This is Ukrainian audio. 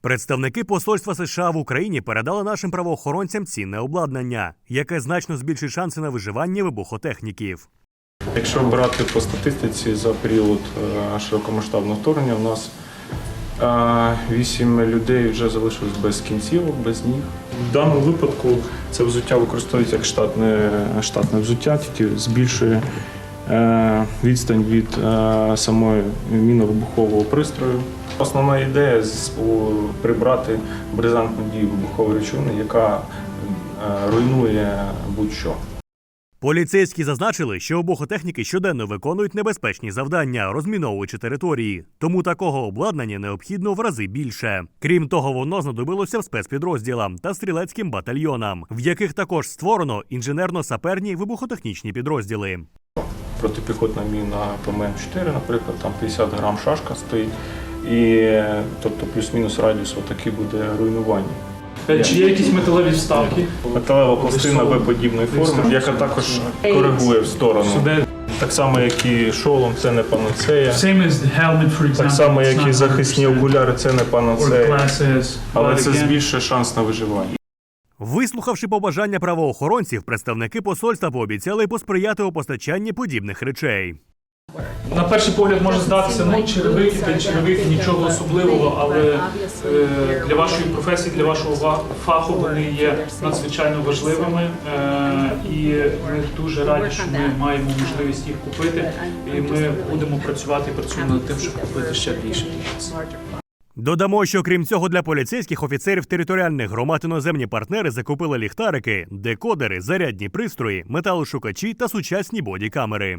Представники посольства США в Україні передали нашим правоохоронцям цінне обладнання, яке значно збільшить шанси на виживання вибухотехніків. Якщо брати по статистиці за період е, широкомасштабного вторгнення, у нас е, вісім людей вже залишилось без кінцівок, без ніг. В даному випадку це взуття використовується як штатне, штатне взуття, тільки збільшує відстань від е, самої міновибухового пристрою. Основна ідея прибрати бризантну дію вибухової речовини, яка е, руйнує будь-що. Поліцейські зазначили, що вибухотехніки щоденно виконують небезпечні завдання, розміновуючи території, тому такого обладнання необхідно в рази більше. Крім того, воно знадобилося в спецпідрозділам та стрілецьким батальйонам, в яких також створено інженерно-саперні вибухотехнічні підрозділи. Протипіхотна міна ПМ-4, наприклад, там 50 грам шашка стоїть, і тобто плюс-мінус радіус отакий буде руйнування. Е, Чи є якісь металеві вставки? Металева пластина В-подібної форми, яка також коригує в сторону. Так само, як і шолом, це не панацея. same as the helmet, for example. Так само, як і захисні окуляри, це не панацея. Але це збільшує шанс на виживання. Вислухавши побажання правоохоронців, представники посольства пообіцяли посприяти у постачанні подібних речей. На перший погляд може здатися, ну черевики та черевики, нічого особливого, але е, для вашої професії, для вашого фаху вони є надзвичайно важливими. Е, і ми дуже раді, що ми маємо можливість їх купити. І ми будемо працювати і працюємо над тим, щоб купити ще більше. Додамо, що крім цього, для поліцейських офіцерів територіальних громад іноземні партнери закупили ліхтарики, декодери, зарядні пристрої, металошукачі та сучасні бодікамери.